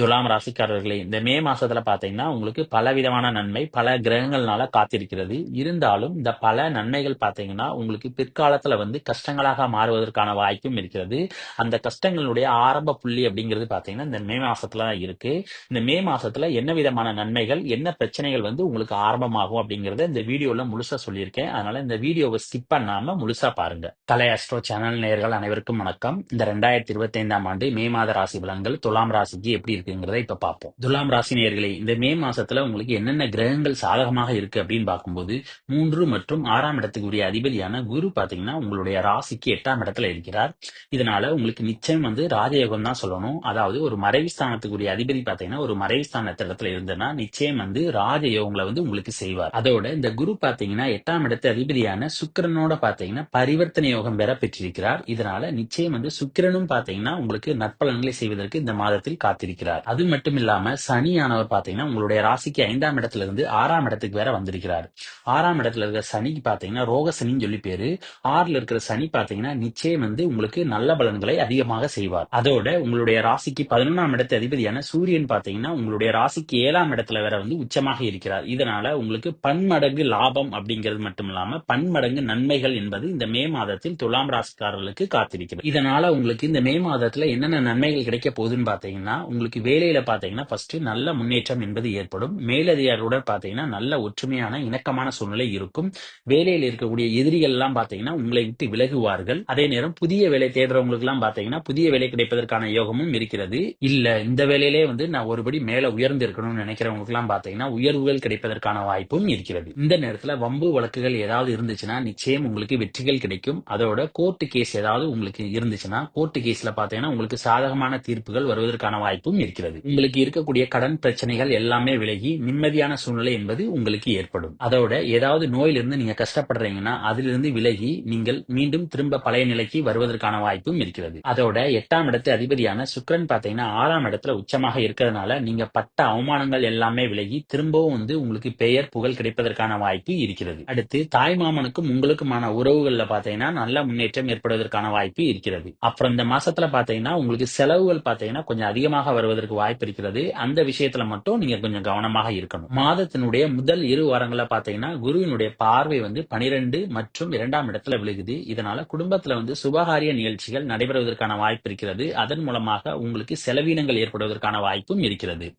துலாம் ராசிக்காரர்களே இந்த மே மாசத்துல பாத்தீங்கன்னா உங்களுக்கு பல விதமான நன்மை பல கிரகங்கள்னால காத்திருக்கிறது. இருந்தாலும் இந்த பல நன்மைகள் பாத்தீங்கன்னா உங்களுக்கு பிற்காலத்துல வந்து கஷ்டங்களாக மாறுவதற்கான வாய்ப்பும் இருக்கிறது. அந்த கஷ்டங்களுடைய ஆரம்ப புள்ளி அப்படிங்கிறது பாத்தீங்கன்னா இந்த மே மாசத்துல தான் இருக்கு. இந்த மே மாசத்துல என்ன விதமான நன்மைகள் என்ன பிரச்சனைகள் வந்து உங்களுக்கு ஆரம்பமாகும் அப்படிங்கறத இந்த வீடியோல முழுசா சொல்லியிருக்கேன். அதனால இந்த வீடியோவை ஸ்கிப் பண்ணாம முழுசா பாருங்க. கலை அஸ்ட்ரோ சேனல் நேயர்கள் அனைவருக்கும் வணக்கம். இந்த ரெண்டாயிரத்தி இருபத்தி ஐந்தாம் ஆண்டு மே மாத ராசி பலன்கள் துலாம் ராசிக்கு எப்படி இருக்குங்கிறத இப்ப பார்ப்போம். துலாம் ராசினியர்களே இந்த மே மாசத்துல உங்களுக்கு என்னென்ன கிரகங்கள் சாதகமாக இருக்கு அப்படின்னு பார்க்கும்போது மூன்று மற்றும் ஆறாம் இடத்துக்குரிய அதிபதியான குரு பாத்தீங்கன்னா உங்களுடைய ராசிக்கு எட்டாம் இடத்துல இருக்கிறார். இதனால உங்களுக்கு நிச்சயம் வந்து ராஜயோகம் தான் சொல்லணும். அதாவது ஒரு மறைவு ஸ்தானத்துக்குரிய அதிபதி பாத்தீங்கன்னா ஒரு மறைவு இடத்துல இருந்ததுன்னா நிச்சயம் வந்து ராஜயோகங்களை வந்து உங்களுக்கு செய்வார். அதோட இந்த குரு பாத்தீங்கன்னா எட்டாம் இடத்து அதிபதியான சுக்கிரனோட பாத்தீங்கன்னா பரிவர்த்தனை யோகம் பெற பெற்றிருக்கிறார். இதனால நிச்சயம் வந்து சுக்கிரனும் பாத்தீங்கன்னா உங்களுக்கு நற்பலன்களை செய்வதற்கு இந்த மாதத்தில் காத்திருக்கிறார். இருக்கிறார் அது மட்டும் இல்லாம சனியானவர் பாத்தீங்கன்னா உங்களுடைய ராசிக்கு ஐந்தாம் இடத்துல இருந்து ஆறாம் இடத்துக்கு வேற வந்திருக்கிறார். ஆறாம் இடத்துல இருக்கிற சனிக்கு பாத்தீங்கன்னா ரோக சனின்னு சொல்லி பேரு. ஆறுல இருக்கிற சனி பாத்தீங்கன்னா நிச்சயம் வந்து உங்களுக்கு நல்ல பலன்களை அதிகமாக செய்வார். அதோட உங்களுடைய ராசிக்கு பதினொன்றாம் இடத்து அதிபதியான சூரியன் பாத்தீங்கன்னா உங்களுடைய ராசிக்கு ஏழாம் இடத்துல வேற வந்து உச்சமாக இருக்கிறார். இதனால உங்களுக்கு பன்மடங்கு லாபம் அப்படிங்கிறது மட்டும் இல்லாம பன்மடங்கு நன்மைகள் என்பது இந்த மே மாதத்தில் துலாம் ராசிக்காரர்களுக்கு காத்திருக்கிறது. இதனால உங்களுக்கு இந்த மே மாதத்துல என்னென்ன நன்மைகள் கிடைக்க போகுதுன்னு பாத்தீங்கன்னா உங்களுக்கு வேலையில பாத்தீங்கன்னா ஃபர்ஸ்ட் நல்ல முன்னேற்றம் என்பது ஏற்படும். மேலதிகாரியுடன் பாத்தீங்கன்னா நல்ல ஒற்றுமையான இணக்கமான சூழ்நிலை இருக்கும். வேலையில் இருக்கக்கூடிய எதிரிகள் எல்லாம் பாத்தீங்கன்னா உங்களை விட்டு விலகுவார்கள். அதே நேரம் புதிய வேலை தேடுறவங்களுக்கு எல்லாம் பாத்தீங்கன்னா புதிய வேலை கிடைப்பதற்கான யோகமும் இருக்கிறது. இல்ல இந்த வேலையிலே வந்து நான் ஒருபடி மேல உயர்ந்து இருக்கணும்னு நினைக்கிறவங்களுக்கு எல்லாம் பாத்தீங்கன்னா உயர்வுகள் கிடைப்பதற்கான வாய்ப்பும் இருக்கிறது. இந்த நேரத்துல வம்பு வழக்குகள் ஏதாவது இருந்துச்சுன்னா நிச்சயம் உங்களுக்கு வெற்றிகள் கிடைக்கும். அதோட கோர்ட்டு கேஸ் ஏதாவது உங்களுக்கு இருந்துச்சுன்னா கோர்ட்டு கேஸ்ல பாத்தீங்கன்னா உங்களுக்கு சாதகமான தீர்ப்புகள் வருவதற்கான வாய்ப்பும் இருக்கிறது. உங்களுக்கு இருக்கக்கூடிய கடன் பிரச்சனைகள் எல்லாமே விலகி நிம்மதியான சூழ்நிலை என்பது உங்களுக்கு ஏற்படும். அதோட ஏதாவது நோயிலிருந்து நீங்க கஷ்டப்படுறீங்கன்னா அதிலிருந்து விலகி நீங்கள் மீண்டும் திரும்ப பழைய நிலைக்கு வருவதற்கான வாய்ப்பும் இருக்கிறது. அதோட எட்டாம் இடத்து அதிபதியான சுக்கிரன் பாத்தீங்கன்னா ஆறாம் இடத்துல உச்சமாக இருக்கிறதுனால நீங்க பட்ட அவமானங்கள் எல்லாமே விலகி திரும்பவும் வந்து உங்களுக்கு பெயர் புகழ் கிடைப்பதற்கான வாய்ப்பு இருக்கிறது. அடுத்து தாய் மாமனுக்கும் உங்களுக்குமான உறவுகள்ல பாத்தீங்கன்னா நல்ல முன்னேற்றம் ஏற்படுவதற்கான வாய்ப்பு இருக்கிறது. அப்புறம் இந்த மாசத்துல பாத்தீங்கன்னா உங்களுக்கு செலவுகள் பாத்தீங்கன்னா கொஞ்சம் அதிகமாக வருவதற்கு வாய்ப்பு இருக்கிறது. அந்த விஷயத்துல மட்டும் நீங்க கொஞ்சம் கவனமாக இருக்கணும். மாதத்தினுடைய முதல் இரு வாரங்கள பாத்தீங்கன்னா குருவினுடைய பார்வை வந்து பனிரெண்டு மற்றும் இரண்டாம் இடத்துல விழுகுது. இதனால குடும்பத்துல வந்து சுபகாரிய நிகழ்ச்சிகள் நடைபெறுவதற்கான வாய்ப்பு இருக்கிறது. அதன் மூலமாக உங்களுக்கு செலவீனங்கள் ஏற்படுவதற்கான வாய்ப்பும் இருக்கிறது.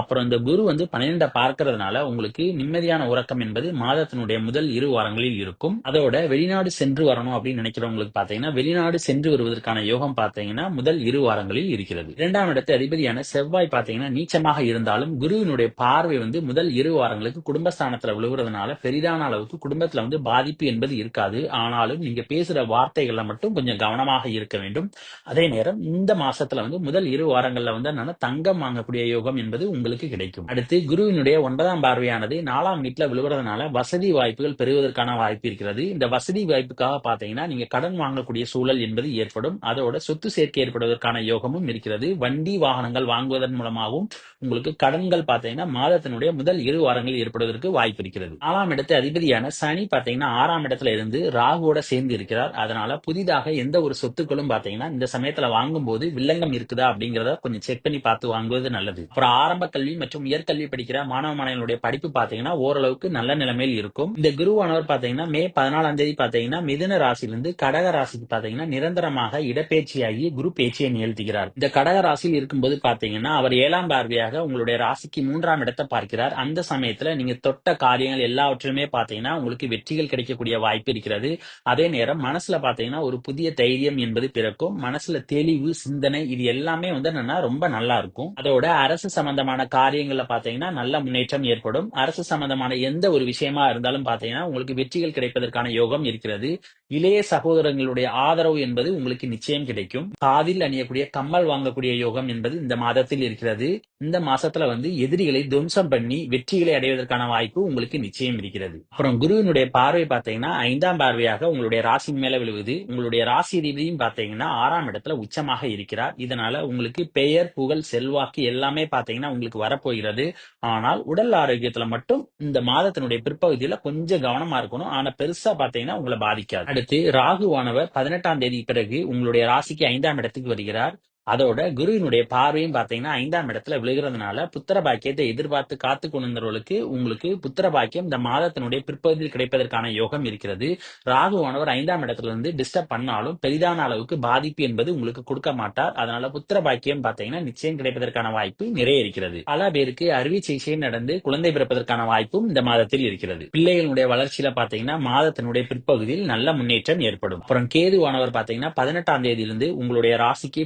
அப்புறம் இந்த குரு வந்து பன்னிரெண்டை பார்க்கறதுனால உங்களுக்கு நிம்மதியான உறக்கம் என்பது மாதத்தினுடைய முதல் இரு வாரங்களில் இருக்கும். அதோட வெளிநாடு சென்று வரணும் அப்படின்னு நினைக்கிறவங்களுக்கு பாத்தீங்கன்னா வெளிநாடு சென்று வருவதற்கான யோகம் பாத்தீங்கன்னா முதல் இரு வாரங்களில் இருக்கிறது. இரண்டாம் இடத்து அதிபதியான செவ்வாய் பாத்தீங்கன்னா நீச்சமாக இருந்தாலும் குருவினுடைய பார்வை வந்து முதல் இரு வாரங்களுக்கு குடும்பஸ்தானத்துல விழுவுறதுனால பெரிதான அளவுக்கு குடும்பத்துல வந்து பாதிப்பு என்பது இருக்காது. ஆனாலும் நீங்க பேசுற வார்த்தைகள்ல மட்டும் கொஞ்சம் கவனமாக இருக்க வேண்டும். அதே நேரம் இந்த மாசத்துல வந்து முதல் இரு வாரங்கள்ல வந்து தங்கம் வாங்கக்கூடிய யோகம் என்பது உங்களுக்கு கிடைக்கும். அடுத்து குருவினுடைய ஒன்பதாம் பார்வையானது நாலாம் வீட்டுல விழுவுறதுனால வசதி வாய்ப்புகள் பெறுவதற்கான வாய்ப்பு இருக்கிறது. இந்த வசதி வாய்ப்புக்காக பாத்தீங்கன்னா நீங்க கடன் வாங்கக்கூடிய சூழல் என்பது ஏற்படும். அதோட சொத்து சேர்க்கை ஏற்படுவதற்கான யோகமும் இருக்கிறது. வண்டி வாகனங்கள் வாங்குவதன் மூலமாகவும் உங்களுக்கு கடன்கள் பாத்தீங்கன்னா மாதத்தினுடைய முதல் இரு வாரங்களில் ஏற்படுவதற்கு வாய்ப்பு இருக்கிறது. நாலாம் இடத்து அதிபதியான சனி பாத்தீங்கன்னா ஆறாம் இடத்துல இருந்து ராகுவோட சேர்ந்து இருக்கிறார். அதனால புதிதாக எந்த ஒரு சொத்துக்களும் பாத்தீங்கன்னா இந்த சமயத்துல வாங்கும்போது வில்லங்கம் இருக்குதா அப்படிங்கறத கொஞ்சம் செக் பண்ணி பார்த்து வாங்குவது நல்லது. அப்புறம் ஆரம்ப கல்வி மற்றும் உயர்கல்வி படிக்கிற மாணவ மாணவிகளுடைய படிப்பு பாத்தீங்கன்னா ஓரளவுக்கு நல்ல நிலைமையில் இருக்கும். இந்த குருவானவர் பாத்தீங்கன்னா மே பதினாலாம் தேதி பாத்தீங்கன்னா மிதுன ராசியிலிருந்து கடக ராசிக்கு பாத்தீங்கன்னா நிரந்தரமாக இடப்பேச்சியாகி குரு பேச்சியை நிகழ்த்துகிறார். இந்த கடக ராசியில் இருக்கும்போது பாத்தீங்கன்னா அவர் ஏழாம் பார்வையாக உங்களுடைய ராசிக்கு மூன்றாம் இடத்தை பார்க்கிறார். அந்த சமயத்துல நீங்க தொட்ட காரியங்கள் எல்லாவற்றிலுமே பாத்தீங்கன்னா உங்களுக்கு வெற்றிகள் கிடைக்கக்கூடிய வாய்ப்பு இருக்கிறது. அதே நேரம் மனசுல பாத்தீங்கன்னா ஒரு புதிய தைரியம் என்பது பிறக்கும். மனசுல தெளிவு சிந்தனை இது எல்லாமே வந்து என்னன்னா ரொம்ப நல்லா இருக்கும். அதோட அரசு சம்பந்தமான காரியங்கள்ல பாத்தீங்கன்னா நல்ல முன்னேற்றம் ஏற்படும். அரசு சம்பந்தமான எந்த ஒரு விஷயமா இருந்தாலும் பாத்தீங்கன்னா உங்களுக்கு வெற்றிகள் கிடைப்பதற்கான யோகம் இருக்கிறது. இளைய சகோதரங்களுடைய ஆதரவு என்பது உங்களுக்கு நிச்சயம் கிடைக்கும். காதில் அணியக்கூடிய கம்மல் வாங்கக்கூடிய யோகம் என்பது இந்த மாதத்தில் இருக்கிறது. இந்த மாசத்துல வந்து எதிரிகளை துவம்சம் பண்ணி வெற்றிகளை அடைவதற்கான வாய்ப்பு உங்களுக்கு நிச்சயம் இருக்கிறது. அப்புறம் குருவினுடைய பார்வை பாத்தீங்கன்னா ஐந்தாம் பார்வையாக உங்களுடைய ராசி மேல விழுவுது. உங்களுடைய ராசி அதிபதியும் பாத்தீங்கன்னா ஆறாம் இடத்துல உச்சமாக இருக்கிறார். இதனால உங்களுக்கு பெயர் புகழ் செல்வாக்கு எல்லாமே பாத்தீங்கன்னா உங்களுக்கு வரப்போகிறது. ஆனால் உடல் ஆரோக்கியத்துல மட்டும் இந்த மாதத்தினுடைய பிற்பகுதியில கொஞ்சம் கவனமா இருக்கணும். ஆனா பெருசா பாத்தீங்கன்னா உங்களை பாதிக்காது. அடுத்து ராகுவானவர் பதினெட்டாம் தேதி பிறகு உங்களுடைய ராசிக்கு ஐந்தாம் இடத்துக்கு வருகிறார். அதோட குருவினுடைய பார்வையும் பார்த்தீங்கன்னா ஐந்தாம் இடத்துல விழுகிறதுனால புத்திர பாக்கியத்தை எதிர்பார்த்து காத்து கொண்டிருந்தவர்களுக்கு உங்களுக்கு புத்திர பாக்கியம் இந்த மாதத்தினுடைய பிற்பகுதியில் கிடைப்பதற்கான யோகம் இருக்கிறது. ராகுவானவர் ஐந்தாம் இடத்துல இருந்து டிஸ்டர்ப் பண்ணாலும் பெரிதான அளவுக்கு பாதிப்பு என்பது உங்களுக்கு கொடுக்க மாட்டார். அதனால புத்திர பாக்கியம் பார்த்தீங்கன்னா நிச்சயம் கிடைப்பதற்கான வாய்ப்பு நிறைய இருக்கிறது. பல பேருக்கு அறுவை சிகிச்சை நடந்து குழந்தை பிறப்பதற்கான வாய்ப்பும் இந்த மாதத்தில் இருக்கிறது. பிள்ளைகளுடைய வளர்ச்சியில பாத்தீங்கன்னா மாதத்தினுடைய பிற்பகுதியில் நல்ல முன்னேற்றம் ஏற்படும். அப்புறம் கேதுவானவர் பாத்தீங்கன்னா பதினெட்டாம் தேதியிலிருந்து உங்களுடைய ராசிக்கு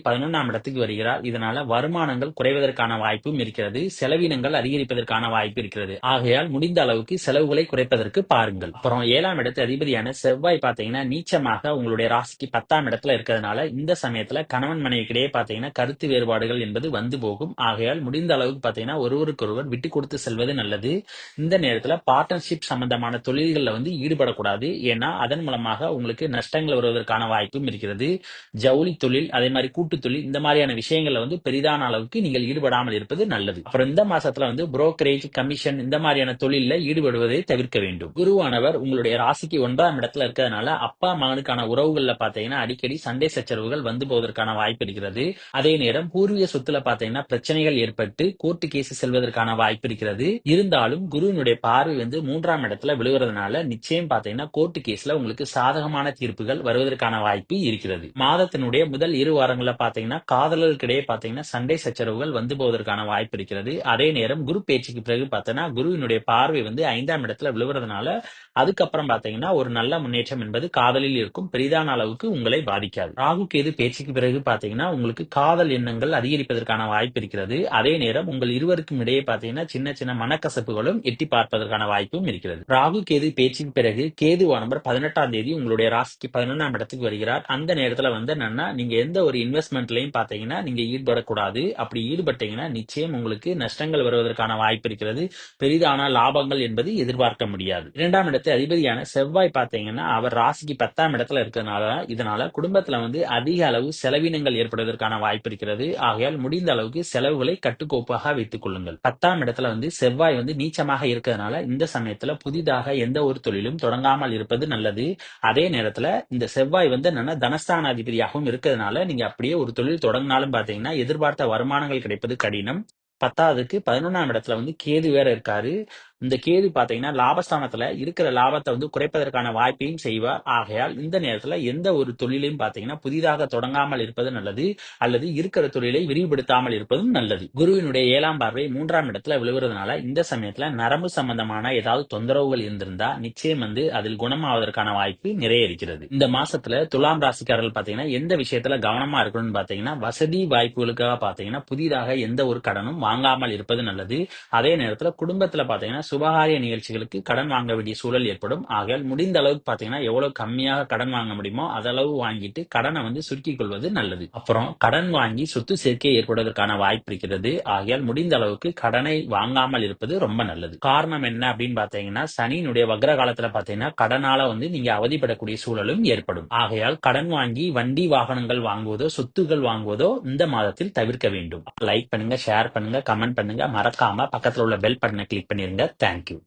இடத்துக்கு வருகிறார். இதனால வருமானங்கள் குறைவதற்கான வாய்ப்பும் இருக்கிறது. செலவினங்கள் அதிகரிப்பதற்கான வாய்ப்பு இருக்கிறது. ஆகையால் முடிந்த அளவுக்கு செலவுகளை குறைப்பதற்கு பாருங்கள். அப்புறம் ஏழாம் இடத்து அதிபதியான செவ்வாய் பாத்தீங்கன்னா நீச்சமாக உங்களுடைய ராசிக்கு பத்தாம் இடத்துல இருக்கிறதுனால இந்த சமயத்துல கணவன் மனைவிக்கிடையே பாத்தீங்கன்னா கருத்து வேறுபாடுகள் என்பது வந்து போகும். ஆகையால் முடிந்த அளவுக்கு பாத்தீங்கன்னா ஒருவருக்கொருவர் விட்டு கொடுத்து செல்வது நல்லது. இந்த நேரத்துல பார்ட்னர்ஷிப் சம்பந்தமான தொழில்களில் வந்து ஈடுபடக்கூடாது. ஏன்னா அதன் மூலமாக உங்களுக்கு நஷ்டங்கள் வருவதற்கான வாய்ப்பும் இருக்கிறது. ஜவுளி தொழில் அதே மாதிரி கூட்டு தொழில் இந்த மாதிரியான விஷயங்கள்ல வந்து பெரிதான அளவுக்கு நீங்கள் ஈடுபடாமல் இருப்பது நல்லது. அப்புறம் இந்த மாசத்துல வந்து புரோக்கரேஜ் கமிஷன் இந்த மாதிரியான தொழில ஈடுபடுவதை தவிர்க்க வேண்டும். குருவானவர் உங்களுடைய ராசிக்கு ஒன்பதாம் இடத்துல இருக்கிறதுனால அப்பா மகனுக்கான உறவுகள்ல பாத்தீங்கன்னா அடிக்கடி சண்டை சச்சரவுகள் வந்து போவதற்கான வாய்ப்பு இருக்கிறது. அதே நேரம் பூர்வீக சொத்துல பாத்தீங்கன்னா பிரச்சனைகள் ஏற்பட்டு கோர்ட்டு கேஸ் செல்வதற்கான வாய்ப்பு இருக்கிறது. இருந்தாலும் குருவினுடைய பார்வை வந்து மூன்றாம் இடத்துல விழுகிறதுனால நிச்சயம் பாத்தீங்கன்னா கோர்ட்டு கேஸ்ல உங்களுக்கு சாதகமான தீர்ப்புகள் வருவதற்கான வாய்ப்பு இருக்கிறது. மாதத்தினுடைய முதல் இரு வாரங்கள்ல பாத்தீங்கன்னா காதலர்களுக்கிடையே பாத்தீங்கன்னா சண்டை சச்சரவுகள் வந்து போவதற்கான வாய்ப்பு இருக்கிறது. அதே நேரம் குரு பேச்சுக்கு பிறகு பார்த்தோன்னா குருவினுடைய பார்வை வந்து ஐந்தாம் இடத்துல விழுவுறதுனால அதுக்கப்புறம் பாத்தீங்கன்னா ஒரு நல்ல முன்னேற்றம் என்பது காதலில் இருக்கும் பெரிதான அளவுக்கு உங்களை பாதிக்காது. ராகு கேது பேச்சுக்கு பிறகு பாத்தீங்கன்னா உங்களுக்கு காதல் எண்ணங்கள் அதிகரிப்பதற்கான வாய்ப்பு இருக்கிறது. அதே நேரம் உங்கள் இருவருக்கும் இடையே பாத்தீங்கன்னா சின்ன சின்ன மனக்கசப்புகளும் எட்டி பார்ப்பதற்கான வாய்ப்பும் இருக்கிறது. ராகு கேது பேச்சுக்கு பிறகு கேது நம்பர் பதினெட்டாம் தேதி உங்களுடைய ராசிக்கு பதினொன்றாம் இடத்துக்கு வருகிறார். அந்த நேரத்துல வந்து என்னன்னா நீங்க எந்த ஒரு இன்வெஸ்ட்மெண்ட்லயும் பாத்தீங்கன்னா நீங்க ஈடுபடக்கூடாது. அப்படி ஈடுபட்டீங்கன்னா நிச்சயம் உங்களுக்கு நஷ்டங்கள் வருவதற்கான வாய்ப்பு இருக்கிறது. பெரிதான லாபங்கள் என்பது எதிர்பார்க்க முடியாது. இரண்டாம் இடத்தை அதிபதியான செவ்வாய் பாத்தீங்கன்னா அவர் ராசிக்கு பத்தாம் இடத்துல இருக்கிறதுனால இதனால குடும்பத்துல வந்து அதிக அளவு செலவினங்கள் ஏற்படுவதற்கான வாய்ப்பு இருக்கிறது. ஆகையால் முடிந்த அளவுக்கு செலவுகளை கட்டுக்கோப்பாக வைத்துக் கொள்ளுங்கள். பத்தாம் இடத்துல வந்து செவ்வாய் வந்து நீச்சமாக இருக்கிறதுனால இந்த சமயத்துல புதிதாக எந்த ஒரு தொழிலும் தொடங்காமல் இருப்பது நல்லது. அதே நேரத்துல இந்த செவ்வாய் வந்து என்னன்னா தனஸ்தான அதிபதியாகவும் இருக்கிறதுனால நீங்க அப்படியே ஒரு தொழில் தொடங்கினாலும் பாத்தீங்கன்னா எதிர்பார்த்த வருமானங்கள் கிடைப்பது கடினம். பத்தாவதுக்கு பதினொன்றாம் இடத்துல வந்து கேது வேற இருக்காரு. இந்த கேது பாத்தீங்கன்னா லாபஸ்தானத்துல இருக்கிற லாபத்தை வந்து குறைப்பதற்கான வாய்ப்பையும் செய்வார் ஆகையால் இந்த நேரத்துல எந்த ஒரு தொழிலையும் பாத்தீங்கன்னா புதிதாக தொடங்காமல் இருப்பது நல்லது அல்லது இருக்கிற தொழிலை விரிவுபடுத்தாமல் இருப்பதும் நல்லது. குருவினுடைய ஏழாம் பார்வை மூன்றாம் இடத்துல விழுவுறதுனால இந்த சமயத்துல நரம்பு சம்பந்தமான ஏதாவது தொந்தரவுகள் இருந்திருந்தா நிச்சயம் வந்து அதில் குணமாவதற்கான வாய்ப்பு நிறைய இருக்கிறது. இந்த மாசத்துல துலாம் ராசிக்காரர்கள் பாத்தீங்கன்னா எந்த விஷயத்துல கவனமா இருக்கணும்னு பாத்தீங்கன்னா வசதி வாய்ப்புகளுக்காக பாத்தீங்கன்னா புதிதாக எந்த ஒரு கடனும் வாங்காமல் இருப்பது நல்லது. அதே நேரத்துல குடும்பத்துல பாத்தீங்கன்னா சுபகாரிய நிகழ்ச்சிகளுக்கு கடன் வாங்க வேண்டிய சூழல் ஏற்படும். ஆகையால் முடிந்த அளவுக்கு பாத்தீங்கன்னா எவ்வளவு கம்மியாக கடன் வாங்க முடியுமோ அதளவு வாங்கிட்டு கடனை வந்து சுருக்கிக் கொள்வது நல்லது. அப்புறம் கடன் வாங்கி சொத்து சேர்க்கை ஏற்படுவதற்கான வாய்ப்பு இருக்கிறது. ஆகையால் முடிந்த அளவுக்கு கடனை வாங்காமல் இருப்பது ரொம்ப நல்லது. காரணம் என்ன அப்படின்னு பாத்தீங்கன்னா சனியினுடைய வக்ர காலத்துல பாத்தீங்கன்னா கடனால வந்து நீங்க அவதிப்படக்கூடிய சூழலும் ஏற்படும். ஆகையால் கடன் வாங்கி வண்டி வாகனங்கள் வாங்குவதோ சொத்துகள் வாங்குவதோ இந்த மாதத்தில் தவிர்க்க வேண்டும். லைக் பண்ணுங்க ஷேர் பண்ணுங்க கமெண்ட் பண்ணுங்க. மறக்காம பக்கத்துல உள்ள பெல் பட்டனை கிளிக் பண்ணிருங்க. Thank you.